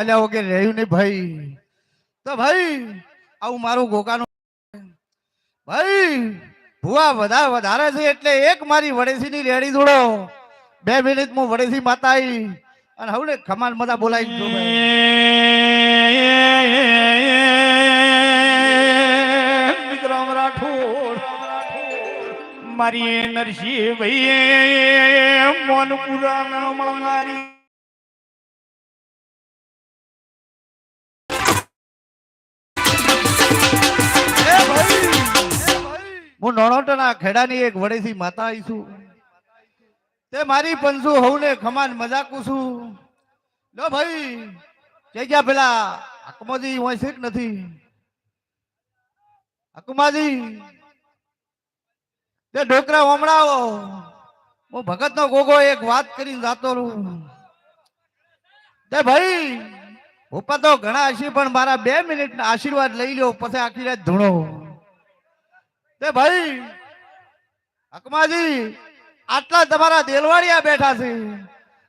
અલ્યા કે રહ્યું નહીં ભાઈ. તો ભાઈ, આવું મારું ગોકાનું ભાઈ, ભુવા બધા વધારે છે એટલે એક મારી વડેસીની રેડી જોડો. બે મિનિટ હું વડેસી માતા આવી અને હવે ખમાન મતા બોલાવી દીધું વિક્રમ રાઠોડ મારી નરસિંહ ભાઈ મોનપુરા મળનારી એ હું નોણોટના ખેડાની એક વડેથી માતા આવી છું. તે મારી પંસુ હવને ખમાન મજાકું છું. લો ભાઈ, કે ગયા પેલા અકમાજી હોય છે નથી? અકમાજી તે ડોકરા હમણાવો હું ભગત નો ગોગો એક વાત કરીને જાતો રહું. તે ભાઈ, હું તો ઘણા હશી, પણ મારા બે મિનિટ આશીર્વાદ લઈ લો પછી આખી રાત ધૂણો. ભાઈ અકમાજી આટલા તમારા દેલવાડિયા બેઠા છે.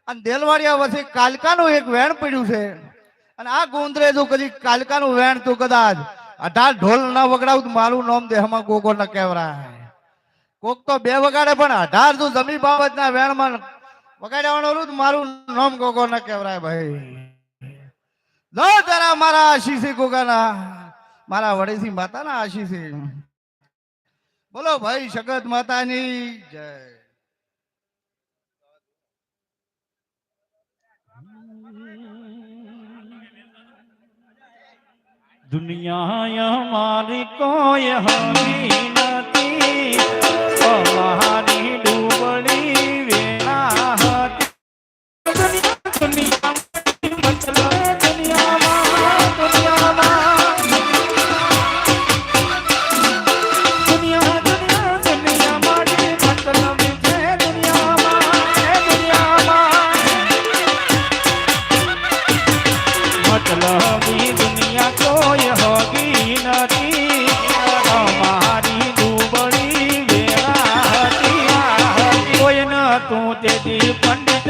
અને દેલવાડિયા પછી કાલકાનું એક વેણ પડ્યું છે. અને આ ગોંદરે જો કદી કાલકાનું વેણ તું કદાચ અઢાર ઢોલ ના વગડાવું મારું નામ દેહમાં કોકો ન કહેવરાય. કોક તો બે વગાડે, પણ અઢાર તું જમી બાબતના વેણમાં વગાડવાનું મારું નામ કોકો ન કહેવરાય ભાઈ. લો તારા મારા આશીષી કોકાના મારા વડેસી માતાના આશીષી. બોલો ભાઈ જગત માતાની જય. દુનિયા મારી કોઈ હમી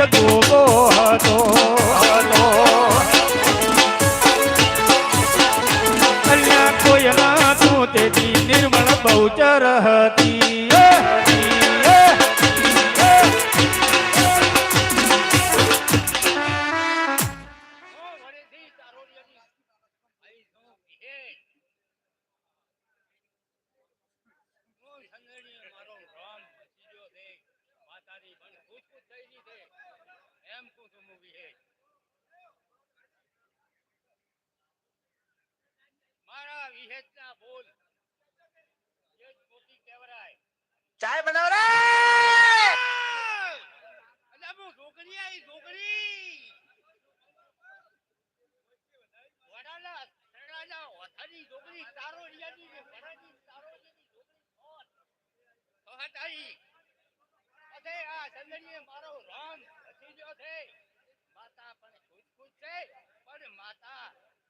પંડિત ગોગો હતો હતો. અલ્યા કોઈ નતું તેથી નિર્મળ બહુચર હતી. એ, હતી, એ, એ. મારા વિહેતના બોલ જ મોટી કહેવરાય ચાય બનાવ રે અલ્યા બહુ છોકરી આઈ છોકરી વડાલા સરડાલા ઓથાની છોકરી તારો રિયાની ને વડાની તારો જેની છોકરી કોણ? તો હટાઈ અરે આ ચંદનીએ મારો રામ હસી ગયો છે? માતા પણ ખુશ ખુશ છે પણ માતા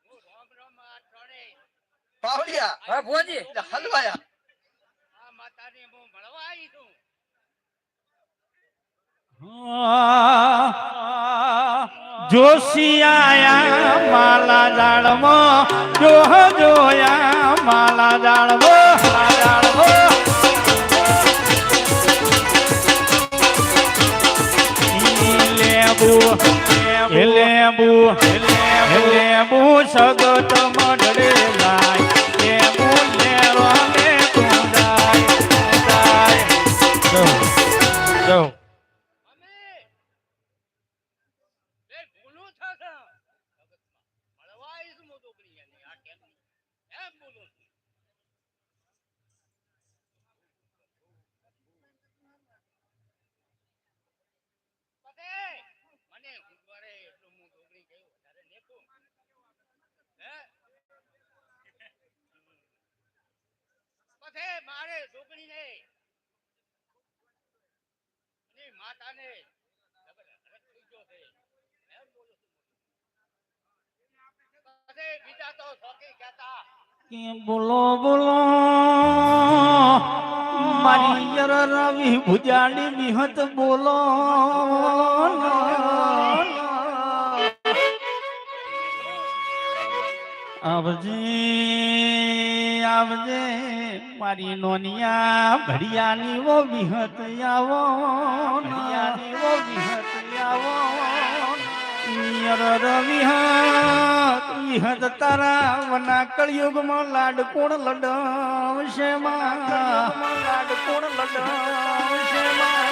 હું રોમ રોમ આ પાવડિયા હા ભોજી હલવાયા. આ માતાને હું મળવા આવી છું જોશિયા માલા જાળમો જોહ જોયા માલા જાળમો. હે? મારે છોકરીને ની માતાને. બીજા બોલો બોલો? મારી રવિ ભુજાડી વિહત બોલો. આવજે આવજે મારી નોનિયા ભડિયાની વો વિહત આવો ભડિયાની વો વિહત આવો વિહત વિહત તારા વના કળિયુગમાં લાડ કોણ લડાવશે માં. લાડ કોણ લડાવશે માં.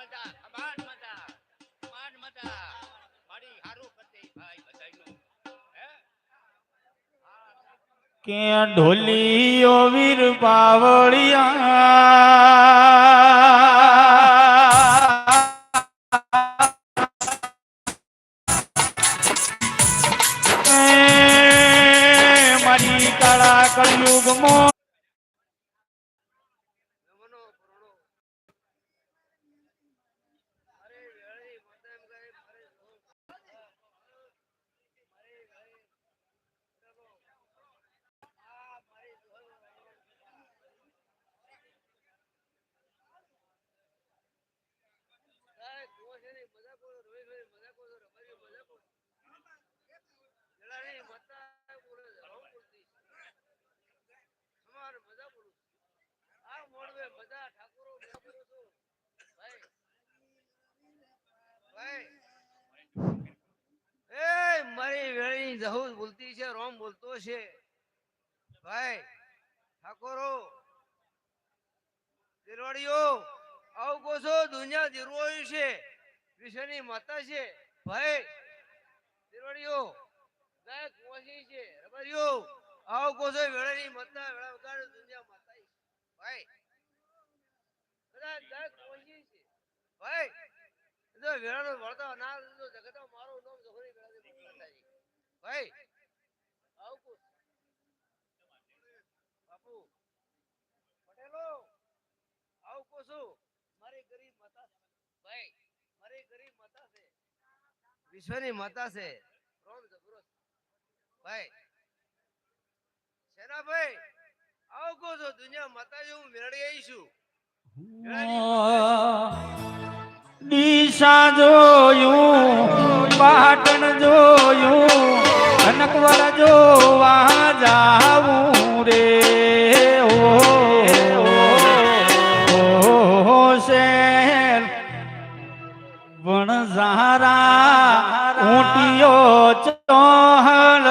મજા સમાન મજા સમાન મજા. મારી હારું કળિયુગમાં નમનો પ્રોણો અરે વેળી મતમ ગઈ મારે મારે ગઈ ચલો આ મારી સાહેબ ગોશની મજા કોલો રોઈ રોઈ મજા કોલો રબરી મજા કોલો જલાની મતા બોલે રોમ બોલતી અમાર મજા બોલું આ મોડવે બધા ઠાકોરો મજા બોલું છું ભાઈ ભાઈ એ મારી વેળી છે વેળાની માતા, વેળા દુનિયા માતા ભાઈ, બધા ગાય કુંવસી છે. ભાઈ વિશ્વની માતા છે. રોમ જબરો ભાઈ આવું કહો છો? દુનિયા માતા હું મેળવી આવી દિશા જોયું પાટણ જોયું કનકવર જોવા જાવું રે. ઓ શેર. વણઝારા ઊંટીઓ ચોહલ